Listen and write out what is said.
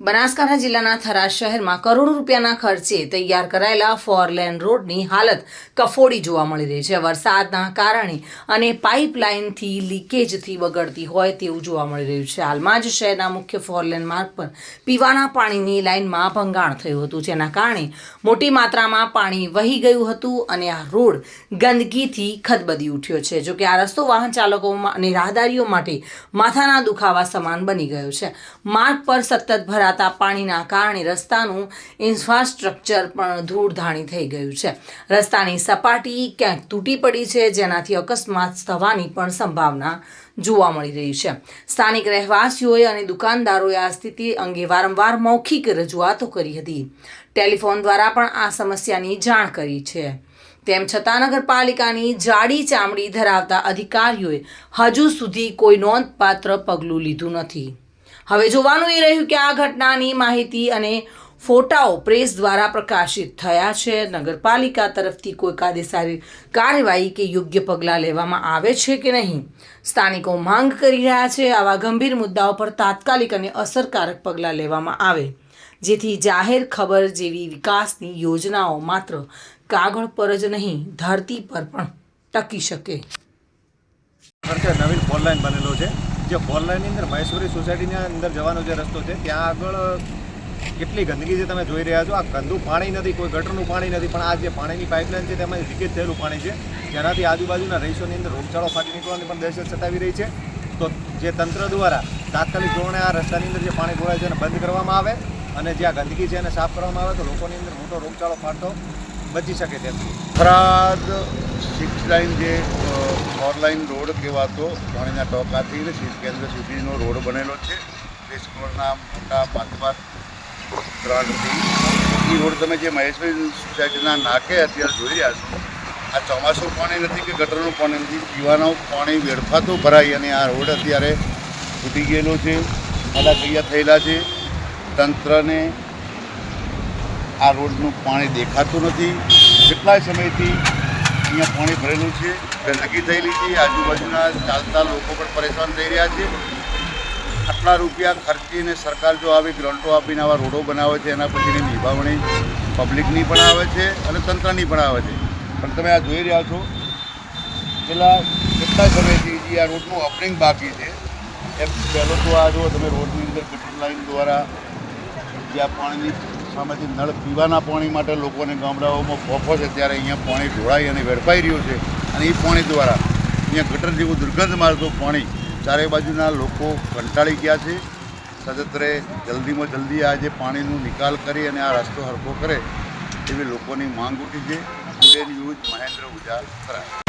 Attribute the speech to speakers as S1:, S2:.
S1: બનાસકાંઠા જિલ્લાના થરા શહેરમાં કરોડો રૂપિયાના ખર્ચે તૈયાર કરાયેલા ફોરલેન રોડની હાલત કફોડી જોવા મળી રહી છે. વરસાદના કારણે અને પાઇપલાઇનથી લીકેજથી બગડતી હોય તેવું જોવા મળી રહ્યું છે. હાલમાં જ શહેરના મુખ્ય ફોરલેન માર્ગ પર પીવાના પાણીની લાઇનમાં ભંગાણ થયું હતું. જેના કારણે મોટી માત્રામાં પાણી વહી ગયું હતું અને આ રોડ ગંદકીથી ખદબદી ઉઠ્યો છે. જોકે આ રસ્તો વાહન ચાલકો અને રાહદારીઓ માટે માથાના દુખાવા સમાન બની ગયો છે. માર્ગ પર સતત ભરાતા પાણીના કારણે રસ્તાનું ઇન્ફ્રાસ્ટ્રક્ચર પણ ધૂળધાણી થઈ ગયું છે. રસ્તાની સપાટી ક્યાંક તૂટી પડી છે, જેનાથી અકસ્માત થવાની પણ સંભાવના જોવા મળી રહી છે. સ્થાનિક રહેવાસીઓએ અને દુકાનદારોએ આ સ્થિતિ અંગે વારંવાર મૌખિક રજૂઆતો કરી હતી. ટેલિફોન દ્વારા પણ આ સમસ્યાની જાણ કરી છે. તેમ છતાં નગરપાલિકાની જાડી ચામડી ધરાવતા અધિકારીઓએ હજુ સુધી કોઈ નોંધપાત્ર પગલું લીધું નથી. હવે જોવાનું એ રહ્યું કે આ ઘટનાની માહિતી અને ફોટાઓ પ્રેસ દ્વારા પ્રકાશિત થયા છે. નગરપાલિકા તરફથી કોઈ કાયદેસર કાર્યવાહી કે યોગ્ય પગલાં લેવામાં આવે છે કે નહીં? સ્થાનિકો માંગ કરી રહ્યા છે. આવા ગંભીર મુદ્દાઓ પર તાત્કાલિક અને અસરકારક પગલાં લેવામાં આવે. જેથી જાહેર ખબર જેવી વિકાસની યોજનાઓ માત્ર કાગળ પર જ નહીં, ધરતી પર પણ ટકી શકે.
S2: નવીન ફોન લાઈન બનેલો છે. જે ફોર લાઈનની અંદર મહેશ્વરી સોસાયટીની અંદર જવાનો જે રસ્તો છે, ત્યાં આગળ કેટલી ગંદકી છે તમે જોઈ રહ્યા છો. આ ગંદુ પાણી નથી, કોઈ ગટરનું પાણી નથી, પણ આ જે પાણીની પાઇપલાઇન છે, તેમાં લીકેજ થયેલું પાણી છે, જેનાથી આજુબાજુના રહીશોની અંદર રોગચાળો ફાટી નીકળવાની પણ દહેશત સતાવી રહી છે. તો જે તંત્ર દ્વારા તાત્કાલિક ધોરણે આ રસ્તાની અંદર જે પાણી ગોળાય છે એને બંધ કરવામાં આવે અને જે આ ગંદકી છે એને સાફ કરવામાં આવે તો લોકોની અંદર મોટો રોગચાળો ફાટતો બચી શકે તેમ.
S3: થરાદ સિક્સ લાઇન જે ફોર લાઇન રોડ કહેવાતો પાણીના ટોકાથી શીત કેન્દ્ર સુધીનો રોડ બનેલો છે. દેશકોળના મોટા પાંચમાં ત્રણથી એ રોડ તમે જે મહેશભાઈ સોસાયટીના નાકે અત્યારે જોઈ રહ્યા છો, આ ચોમાસું પાણી નથી કે ગટરનું પાણી નથી, પીવાનું પાણી વેડફાતું ભરાય અને આ રોડ અત્યારે તૂટી ગયેલો છે હાલાકૈયા થયેલા છે. તંત્રને આ રોડનું પાણી દેખાતું નથી. કેટલાય સમયથી અહીંયા પાણી ભરેલું છે ગંદકી થયેલી છે, આજુબાજુના ચાલતા લોકો પણ પરેશાન થઈ રહ્યા છે. આટલા રૂપિયા ખર્ચીને સરકાર જો આવી ગ્રાન્ટો આપીને આવા રોડો બનાવે છે, એના પછીની નિભાવણી પબ્લિકની પણ આવે છે અને તંત્રની પણ આવે છે. પણ તમે આ જોઈ રહ્યા છો પેલા કેટલા સમયથી જે આ રોડનું ઓપનિંગ બાકી છે, એમ પહેલો તો આ જો તમે રોડની અંદર ગટર લાઈન દ્વારા જ્યાં પાણીની સામેથી નળ પીવાના પાણી માટે લોકોને ગામડાઓમાં ફોફો છે ત્યારે અહીંયા પાણી ઢોળાઈ અને વેડફાઈ રહ્યું છે. અને એ પાણી દ્વારા અહીંયા ગટર જેવું દુર્ગંધ મારતું પાણી ચારે બાજુના લોકો કંટાળી ગયા છે. સદત્રે જલ્દીમાં જલ્દી આ જે પાણીનું નિકાલ કરી અને આ રસ્તો હરખો કરે એવી લોકોની માંગ ઉઠી છે. ન્યૂઝ મહેન્દ્ર ઉજા થરાદ